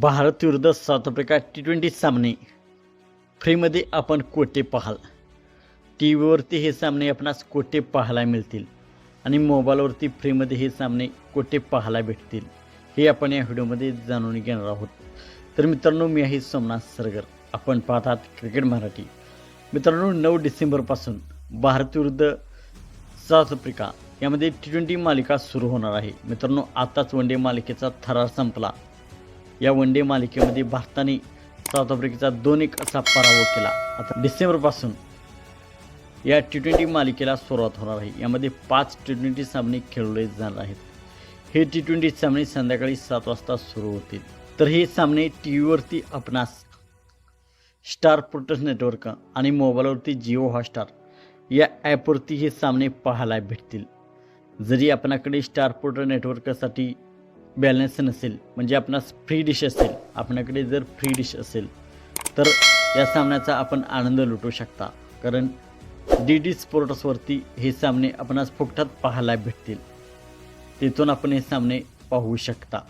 भारत विरुद्ध South Africa T twenty सामने. फ्रीमध्ये आपण कोटे पाहाल. टी व्हीवरती हे सामने आपणास कोटे पाहायला मिळतील. आणि मोबाईलवरती फ्रीमध्ये हे सामने कोटे पाहायला भेटतील. हे आपण या व्हिडिओमध्ये जाणून घेणार आहोत. तर मित्रांनो मी आहे सोमनाथ सरगर. आपण पाहतात क्रिकेट मराठी. मित्रांनो नऊ डिसेंबरपासून भारत विरुद्ध साऊथ आफ्रिका यामध्ये टी ट्वेंटी मालिका सुरू होणार आहे. मित्रांनो आताच वन डे मालिकेचा थरार संपला. या वन डे मालिकेमध्ये भारताने साऊथ आफ्रिकेचा दोन एक असा पराभव केला. आता डिसेंबरपासून या टी ट्वेंटी मालिकेला सुरुवात होणार आहे. यामध्ये पाच टी ट्वेंटी सामने खेळवले जाणार आहेत. हे टी ट्वेंटी सामने संध्याकाळी सात वाजता सुरू होतील. तर हे सामने टी व्हीवरती आपणास स्टार प्रोटस नेटवर्क आणि मोबाईलवरती जिओ हॉटस्टार या ॲपवरती हे सामने पाहायला भेटतील. जरी आपणाकडे स्टार पोर्टल नेटवर्कसाठी बॅलन्स नसेल म्हणजे आपणास फ्री डिश असेल आपल्याकडे जर फ्री डिश असेल तर या सामन्याचा आपण आनंद लुटू शकता. कारण डी डी स्पोर्ट्सवरती हे सामने आपणास फुकटात पाहायला भेटतील. तिथून आपण हे सामने पाहू शकता.